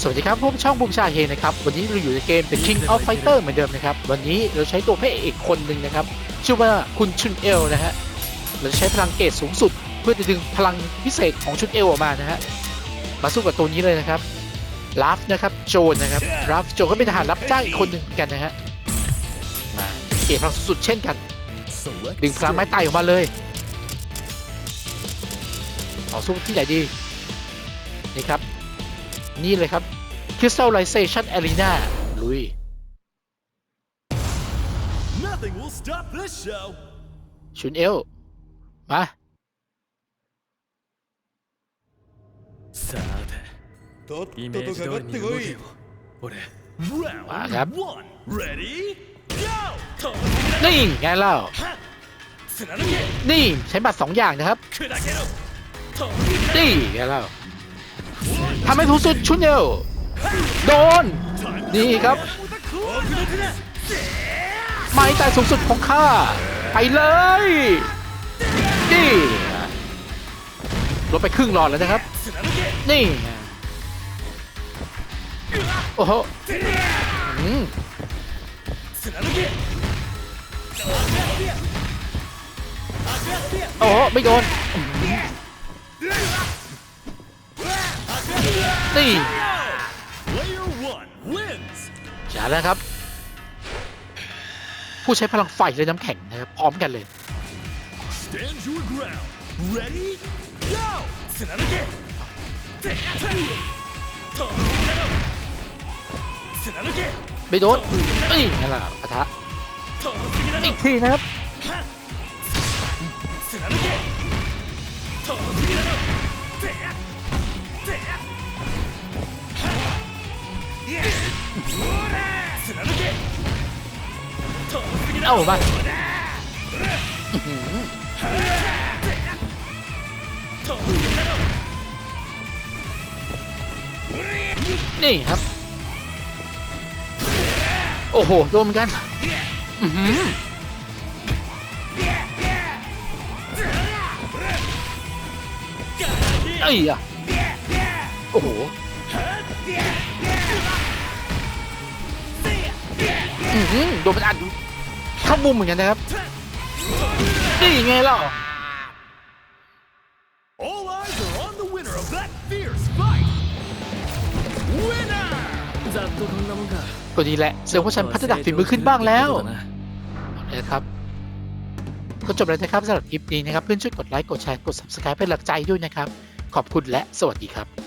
สวัสดีครับผมช่องบูมชาเฮนะครับ วันนี้เราอยู่ในเกม The King of Fighter เหมือนเดิมนะครับ วันนี้เราใช้ตัวพระเอกคนหนึ่งนะครับ ชื่อว่าคุณชุนเอลนะฮะ เราจะใช้พลังเกรดสูงสุด เพื่อจะดึงพลังพิเศษของชุนเอลออกมานะฮะ มาสู้กับตัวนี้เลยนะครับลาฟนะครับโจนนะครับลาฟโจนก็เป็นทหารรับจ้างอีกคนหนึ่งกันนะฮะ มาเกรดพลังสูงสุดเช่นกัน ดึงพลังไม้ตายออกมาเลยต่อสู้ที่ไหนดีนี่ครับ นี่เลยครับ Crystallization Arena ลุย Nothing will stop this show. ชุนเอล มา さてとっイとメージ通とかかっりに動けよてこい。俺 Round Ah, yep. one. Ready? Go! นี่ไงเล่า 貫け นี่ใช้บัตรสองอย่างนะครับ 砕けろ นี่ไงเล่า ทำให้ทุสุดชุนเยลโดน นี่ครับ ไม่แต่สูงสุดของข้า ไปเลยนี่ลดไปครึ่งหลอดแล้วนะครับ นี่ โอ้โหโอ้โหไม่โดน ตี้อย่าแล้วครับ ผู้ใช้พลังไฟและน้ำแข็งนะครับพร้อมกันเลยไม่โดนเอ้ยนั่นแหละปะทะอีกทีนะครับ เอ้าบ้านี่ครับ โอ้โห โดนเหมือนกันไอ้ยะโอ้โห อื้อหือโดนมันอัดเข้ามุมเหมือนกันนะครับ นี่ไงเล่า All eyes are on the winner of that fierce fight. Winner! ざっとこんなもんか ก็ดีแหละเซลล์ว่าฉันพัฒนาฝีมือขึ้นบ้างแล้ว な นะครับก็จบแล้วนะครับสำหรับคลิปนี้นะครับ เพื่อนช่วยกดไลค์ กดแชร์ กด subscribe เป็นกำลังใจด้วยนะครับ ขอบคุณและสวัสดีครับ